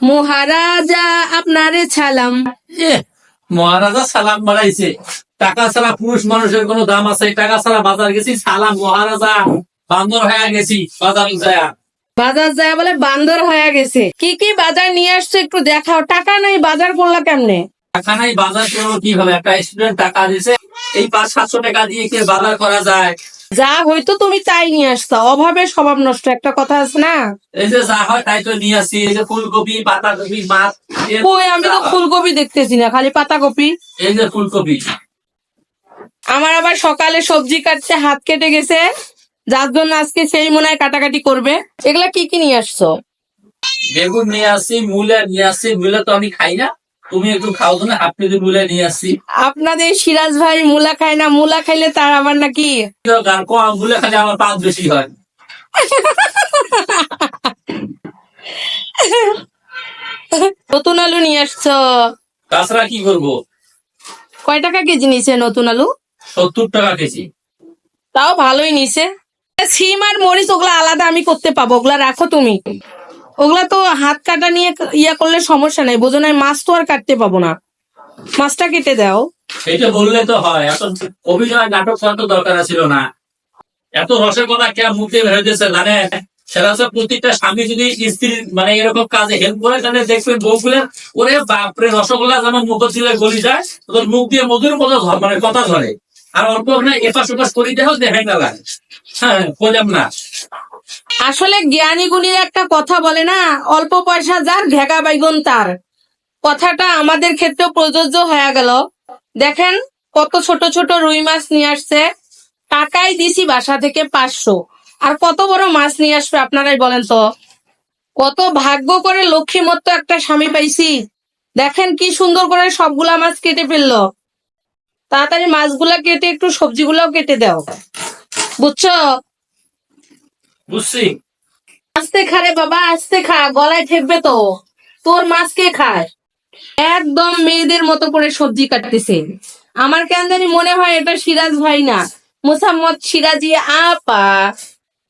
মহারাজা আপনারে ছালাম মহারাজা সালাম বাড়াইছে। টাকা ছাড়া পুরুষ মানুষের কোনো দাম আছে? টাকা ছাড়া বাজার গেছি সালাম মহারাজা। বান্দর হয়ে গেছি বাজার যায় বাজার যায় বলে বান্দর হয়ে গেছে। কি কি বাজার নিয়ে আসছো একটু দেখাও। টাকা নাই বাজার করলা কেমনে? টাকা নাই বাজার করব কীভাবে? একটা স্টুডেন্ট টাকা দিছে এই পাঁচ সাতশো টাকা দিয়ে কি বাজার করা যায়? যা হয়তো তুমি তাই নিয়ে আসছো অভাবে স্বভাব নষ্ট একটা কথা আছে না? এই যে যা হয় তাই তো নিয়ে আসি। এই যে ফুলকপি পাতাকপি মাছ কই আমি তো ফুলকপি দেখতেছি না খালি পাতাকপি। এই যে ফুলকপি। আমার আবার সকালে সবজি কাটতে হাত কেটে গেছে। যার জন্য আজকে সেই মনে হয় কাটাকাটি করবে। এগুলা কি কি নিয়ে আসছো? বেগুন নিয়ে আসি মূলে নিয়ে আসি মূলে তো আমি খাই না। তুমি একটু খাও তো না হাফ কেজি মূলে নিয়ে আসছি। আপনাদের সিরাজ ভাই মুলা খায় না মুলা খাইলে তার আবার নাকি? কম মূলে খালি আমার পাঁচ বেশি হয়। নতুন আলু নিয়ে আসছো। তাছাড়া কি করব? কয় টাকা কেজি নিছে নতুন আলু? সত্তর টাকা কেজি। তাও ভালোই নিছে। সিম আর মরিচ ওগুলা আলাদা আমি করতে পাবো ওগুলা রাখো তুমি। ওগুলা তো হাত কাটা নিয়ে ইয়া করলে সমস্যা নাই। বোঝো না মাছ তো আর কাটতে পাবো না। মাছটা কেটে দাও। এটা বললে তো হয়, এখন অভিনয় নাটক করার তো দরকার ছিল না। এত রসের কথা কে মুখে ভেড়েছে জানে? সেটা হচ্ছে প্রত্যেকটা স্বামী যদি স্ত্রীর মানে এরকম কাজে হেল্প করে, তাহলে দেখবেন বউগুলো, ওরে বাপরে, রসগোল্লা যেমন মুখ ছিল গলি যায়, তোর মুখ দিয়ে মধুর মতো মানে কথা ধরে আর অল্প এপাশ ওপাশ করি, দেখো দেখাই না লাগে। হ্যাঁ বললাম না। আসলে জ্ঞানী গুণীর একটা কথা বলে না, অল্প পয়সা যার, ঘেগা বাইগুন তার। কথাটা আমাদের ক্ষেত্রেও প্রযোজ্য হয়ে গেল। দেখেন কত ছোট ছোট রুই মাছ নিয়ে আসছে। টাকাই দিছি বাসা থেকে পাঁচশো। আর কত বড় মাছ নিয়ে আসবে আপনারাই বলেন তো? কত ভাগ্য করে লক্ষ্মী মতো একটা স্বামী পাইছি। দেখেন কি সুন্দর করে সবগুলা মাছ কেটে ফেলল। তাড়াতাড়ি মাছগুলা কেটে একটু সবজিগুলাও কেটে দাও। বুঝছ? বুঝছি? আস্তে খা রে বাবা, আস্তে খা, গলায় ঠেকবে তো। তোর মাছ কে খায়? একদম মেয়েদের মতো করে সবজি কাটতেছে। আমার কেন জানি মনে হয় এটা সিরাজ ভাই না। মোসাম্মদ সিরাজি আপা।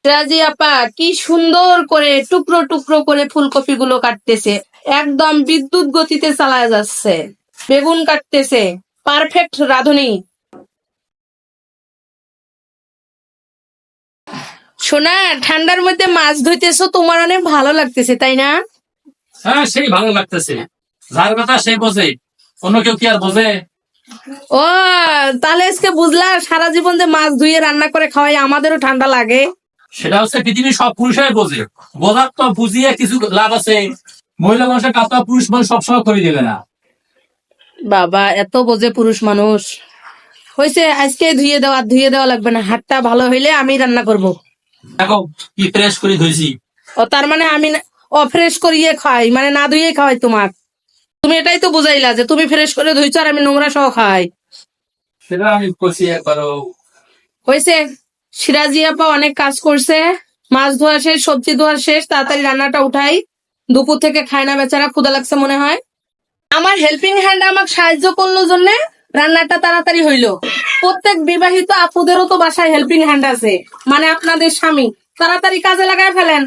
সিরাজি আপা, কি সুন্দর করে টুকরো টুকরো করে ফুলকপি গুলো কাটতেছে। একদম বিদ্যুৎ গতিতে চালায় যাচ্ছে। বেগুন কাটতেছে। পারফেক্ট রাঁধুনি। সোনা ঠান্ডার মধ্যে মাছ ধুইতেছো তোমার অনেক ভালো লাগতেছে তাই না? হ্যাঁ সেই ভালো লাগতেছে। যার কথা সে বোঝে অন্য কেউ কি আর বোঝে? ও তাহলে আজকে বুঝলা সারা জীবন যে মাছ ধুয়ে রান্না করে খাওয়াই আমাদেরও ঠান্ডা লাগে। সেটা হচ্ছে পৃথিবীর সব পুরুষের বোঝে। বোঝার তো বুঝিয়ে কিছু লাভ আছে। মহিলা মানুষের কাজ তো পুরুষ মানুষ সবসময় করে দেবে না। বাবা এত বোঝে পুরুষ মানুষ। হয়েছে আজকে ধুয়ে দেওয়া ধুয়ে দেওয়া লাগবে না। হাতটা ভালো হইলে আমি রান্না করব। দেখো কি ফ্রেশ করে ধুইছি। ও তার মানে আমি অফ্রেশ করিয়ে খাই মানে না ধুয়ে খাওয়াই তোমার। তুমি এটাই তো বুঝাইলা যে তুমি ফ্রেশ করে ধুইছো আর আমি নোংরা সহ খাই। সেটা আমি করছি একবারও। হয়েছে সিরাজি আপা অনেক কাজ করছে মাছ ধোয়া শেষ সবজি ধোয়া শেষ তাড়াতাড়ি রান্নাটা উঠাই। দুপুর থেকে খায় না বেচারা ক্ষুদা লাগছে মনে হয়। আমার হেল্পিং হ্যান্ড আমাকে সাহায্য করল জন্য। রান্নাটা তাড়াতাড়ি হইল। প্রত্যেক বিবাহিত আপুদেরও তো বাসায় হেল্পিং হ্যান্ড আছে। মানে আপনাদের স্বামী, তাড়াতাড়ি কাজে লাগায় ফেলেন।